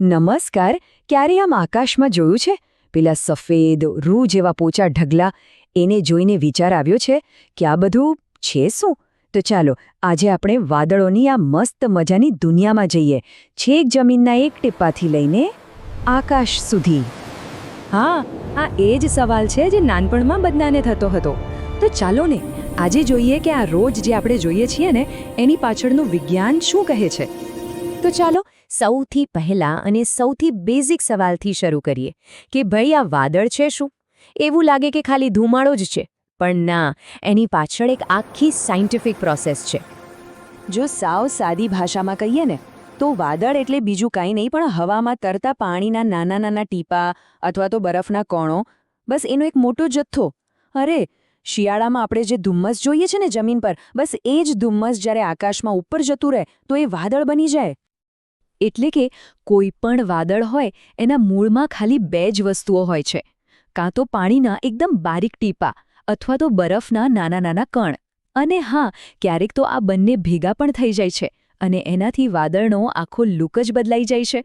નમસ્કાર, ક્યારે આમ આકાશમાં જોયું છે? પેલા સફેદ, રૂ જેવા પોચા ઢગલા, એને જોઈને વિચાર આવ્યો છે કે આ બધું છે શું? તો ચાલો, આજે આપણે વાદળોની આ મસ્ત મજાની દુનિયામાં જઈએ. છેક જમીનના એક ટીપાથી લઈને આકાશ સુધી. હા, આ એ જ સવાલ છે જે નાનપણમાં બદનાને થતો હતો. તો ચાલો ને, આજે જોઈએ કે આ રોજ જે આપણે જોઈએ છીએ ને, એની પાછળનું વિજ્ઞાન શું કહે છે? તો ચાલો સૌથી પહેલા અને સૌથી બેઝિક સવાલથી શરૂ કરીએ કે ભાઈ આ વાદળ છે શું? એવું લાગે કે ખાલી ધુમાડો જ છે. પણ ના, એની પાછળ એક આખી સાયન્ટિફિક પ્રોસેસ છે. જો સાવ સાદી ભાષામાં કહીએ ને, તો વાદળ એટલે બીજું કાંઈ નહીં, પણ હવામાં તરતા પાણીના નાના નાના ટીપા અથવા તો બરફના કણો. બસ એનો એક મોટો જથ્થો. અરે, શિયાળામાં આપણે જે ધુમ્મસ જોઈએ છે ને જમીન પર, બસ એ જ ધુમ્મસ જ્યારે આકાશમાં ઉપર જતું રહે, તો એ વાદળ બની જાય. એટલે કે કોઈ પણ વાદળ હોય, એના મૂળમાં ખાલી બે જ વસ્તુઓ હોય છે. કાં તો પાણીના એકદમ બારીક ટીપા અથવા તો બરફના નાના નાના કણ. અને હા, ક્યારેક તો આ બંને ભેગા પણ થઈ જાય છે અને એનાથી વાદળનો આખો લુક જ બદલાઈ જાય છે.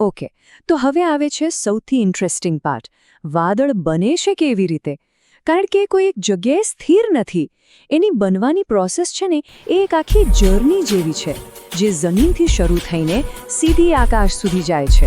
ઓકે, તો હવે આવે છે સૌથી ઇન્ટરેસ્ટિંગ પાર્ટ વાદળ બને છે કેવી રીતે? કારણ કે કોઈ એક જગ્યાએ સ્થિર નથી. એની બનવાની પ્રોસેસ છે ને, એ એક આખી જર્ની જેવી છે, જે જમીનથી શરૂ થઈને સીધી આકાશ સુધી જાય છે.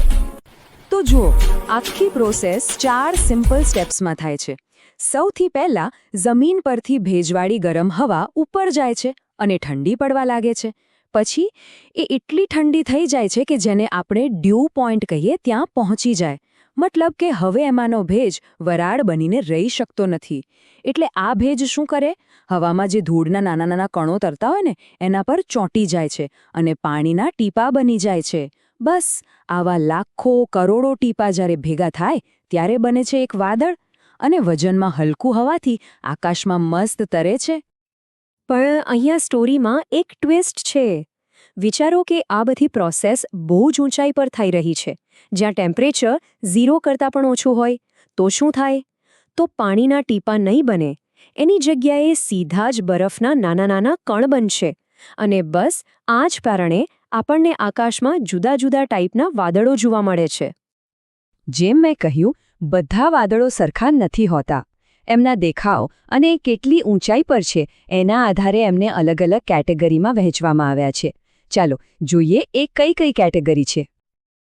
તો જુઓ, આખી પ્રોસેસ ચાર સિમ્પલ સ્ટેપ્સમાં થાય છે. સૌથી પહેલા, જમીન પરથી ભેજવાળી ગરમ હવા ઉપર જાય છે અને ઠંડી પડવા લાગે છે. પછી, એ એટલી ઠંડી થઈ જાય છે કે જેને આપણે ડ્યૂ પોઈન્ટ કહીએ, ત્યાં પહોંચી જાય. મતલબ કે હવે એમાંનો ભેજ વરાળ બનીને રહી શકતો નથી. એટલે આ ભેજ શું કરે? હવામાં જે ધૂળના નાના નાના કણો તરતા હોય ને, એના પર ચોંટી જાય છે અને પાણીના ટીપા બની જાય છે. બસ, આવા લાખો કરોડો ટીપા જ્યારે ભેગા થાય, ત્યારે બને છે એક વાદળ અને વજનમાં હલકું હવાથી આકાશમાં મસ્ત તરે છે. પણ અહીંયા સ્ટોરીમાં એક ટ્વિસ્ટ છે. વિચારો કે આ બધી પ્રોસેસ બહુ જ ઊંચાઈ પર થઈ રહી છે. જ્યાં ટેમ્પરેચર ઝીરો કરતાં પણ ઓછું હોય, તો શું થાય? તો પાણીના ટીપા નહીં બને. એની જગ્યાએ સીધા જ બરફના નાના નાના કણ બનશે. અને બસ, આ જ કારણે આપણને આકાશમાં જુદા જુદા ટાઈપના વાદળો જોવા મળે છે. જેમ મેં કહ્યું, બધા વાદળો સરખા નથી હોતા. એમના દેખાવ અને કેટલી ઊંચાઈ પર છે, એના આધારે એમને અલગ અલગ કેટેગરીમાં વહેંચવામાં આવ્યા છે. ચાલો જોઈએ એ કઈ કઈ કેટેગરી છે.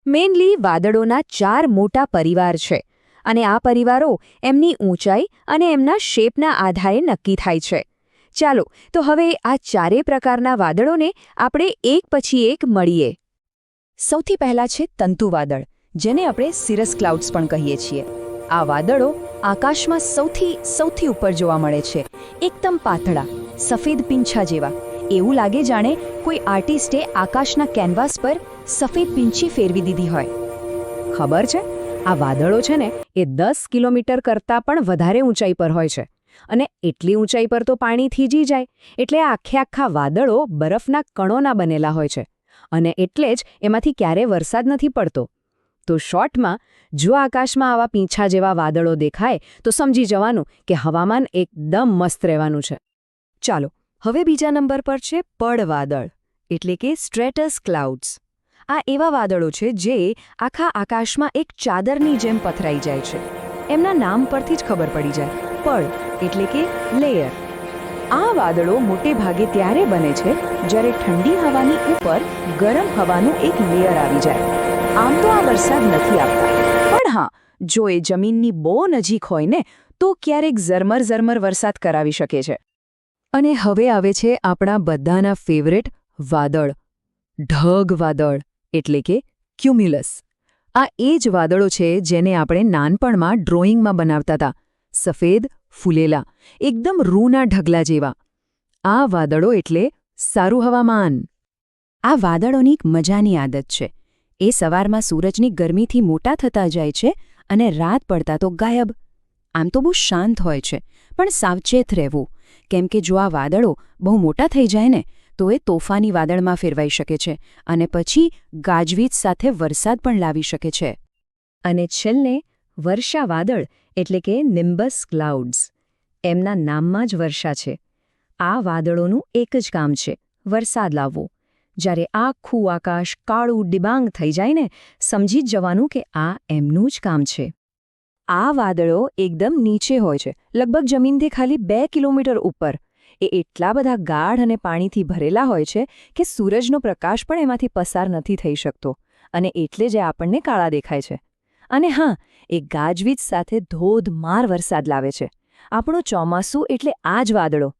મેઇનલી વાદળોના ચાર મોટા પરિવાર છે અને આ પરિવારો એમની ઊંચાઈ અને એમના શેપના આધારે નક્કી થાય છે. ચાલો, તો હવે આ ચારે પ્રકારના વાદળોને આપણે એક પછી એક મળીએ. સૌથી પહેલા છે તંતુ વાદળ, જેને આપણે સિરસ ક્લાઉડ્સ પણ કહીએ છીએ. આ વાદળો આકાશમાં સૌથી સૌથી ઉપર જોવા મળે છે. એકદમ પાતળા, સફેદ પીંછા જેવા એવું લાગે જાણે કોઈ આર્ટિસ્ટે આકાશના કેનવાસ પર સફેદ પીંછી ફેરવી દીધી હોય. ખબર છે? આ વાદળો છે ને, એ દસ કિલોમીટર કરતાં પણ વધારે ઊંચાઈ પર હોય છે. અને એટલી ઊંચાઈ પર તો પાણી થીજી જાય. એટલે આખે આખા વાદળો બરફના કણોના બનેલા હોય છે. અને એટલે જ એમાંથી ક્યારે વરસાદ નથી પડતો. તો શોર્ટમાં, જો આકાશમાં આવા પીંછા જેવા વાદળો દેખાય, તો સમજી જવાનું કે હવામાન એકદમ મસ્ત રહેવાનું છે. ચાલો હવે બીજા નંબર પર છે પડ વાદળ, એટલે કે સ્ટ્રેટસ ક્લાઉડ્સ. આ એવા વાદળો છે જે આખા આકાશમાં એક ચાદરની જેમ પથરાઈ જાય છે. એમના નામ પરથી જ ખબર પડી જાય. પડ, એટલે કે લેયર. આ વાદળો મોટે ભાગે ત્યારે બને છે જ્યારે ઠંડી હવાની ઉપર ગરમ હવાનું એક લેયર આવી જાય. આમ તો આ વરસાદ નથી આપતા પણ હા, જો એ જમીનની બહુ નજીક હોય ને, તો ક્યારેક ઝરમર ઝરમર વરસાદ કરાવી શકે છે. અને હવે આવે છે આપણા બધાના ફેવરેટ વાદળ. ઢગ વાદળ, એટલે કે ક્યુમ્યુલસ આ એ જ વાદળો છે જેને આપણે નાનપણમાં ડ્રોઈંગમાં બનાવતા હતા. સફેદ, ફૂલેલા, એકદમ રૂના ઢગલા જેવા. આ વાદળો એટલે સારું હવામાન. આ વાદળોની એક મજાની આદત છે. એ સવારમાં સૂરજની ગરમીથી મોટા થતા જાય છે અને રાત પડતા તો ગાયબ. આમ તો બહુ શાંત હોય છે, પણ સાવચેત રહેવું. કેમ કે જો આ વાદળો બહુ મોટા થઈ જાય ને, તો એ તોફાની વાદળમાં ફેરવાઈ શકે છે અને પછી ગાજવીજ સાથે વરસાદ પણ લાવી શકે છે. અને છેલ્લે, વર્ષા વાદળ એટલે કે નિમ્બસ ક્લાઉડ્સ. એમના નામમાં જ વર્ષા છે. આ વાદળોનું એક જ કામ છે, વરસાદ લાવવો. જ્યારે આખું આકાશ કાળું ડિબાંગ થઈ જાય ને, સમજી જ જવાનું કે આ એમનું જ કામ છે. આ વાદળો એકદમ નીચે હોય છે, લગભગ જમીનથી ખાલી બે કિલોમીટર ઉપર. એ એટલા બધા ગાઢ અને પાણીથી ભરેલા હોય છે કે સૂરજનો પ્રકાશ પણ એમાંથી પસાર નથી થઈ શકતો, અને એટલે જ આપણને કાળા દેખાય છે. અને હા, એ ગાજવીજ સાથે ધોધમાર વરસાદ લાવે છે. આપણું ચોમાસું એટલે આ જ વાદળો.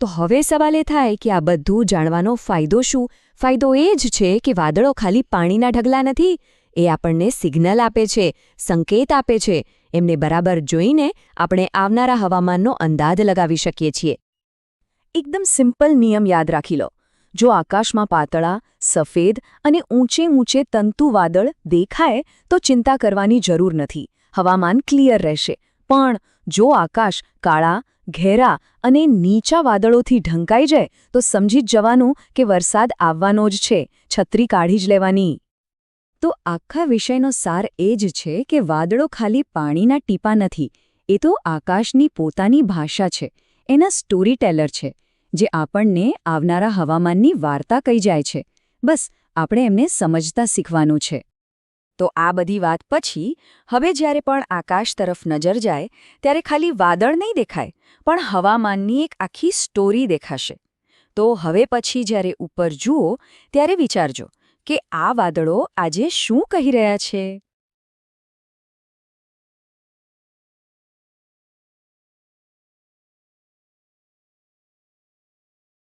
તો હવે સવાલ એ થાય કે આ બધું જાણવાનો ફાયદો શું? ફાયદો એ જ છે કે વાદળો ખાલી પાણીના ઢગલા નથી એ આપણને સિગ્નલ આપે છે, સંકેત આપે છે. એમને બરાબર જોઈને આપણે આવનારા હવામાનનો અંદાજ લગાવી શકીએ છીએ. એકદમ સિમ્પલ નિયમ યાદ રાખી લો. જો આકાશમાં પાતળા, સફેદ અને ઊંચે ઊંચે તંતુ વાદળ દેખાય, તો ચિંતા કરવાની જરૂર નથી. હવામાન ક્લિયર રહેશે. પણ જો આકાશ કાળા, ઘેરા અને નીચા વાદળોથી ઢંકાઈ જાય, તો સમજી જ જવાનું કે વરસાદ આવવાનો જ છે. છત્રી કાઢી જ લેવાની. તો આખા વિષયનો સાર એ જ છે કે વાદળો ખાલી પાણીના ટીપા નથી, એ તો આકાશની પોતાની ભાષા છે, એના સ્ટોરી ટેલર છે, જે આપણને આવનારા હવામાનની વાર્તા કહી જાય છે. બસ, આપણે એમને સમજતા શીખવાનું છે. તો આ બધી વાત પછી, હવે જ્યારે પણ આકાશ તરફ નજર જાય, ત્યારે ખાલી વાદળ નહીં દેખાય, પણ હવામાનની એક આખી સ્ટોરી દેખાશે. તો હવે પછી જ્યારે ઉપર જુઓ, ત્યારે વિચારજો કે આ વાદળો આજે શું કહી રહ્યા છે?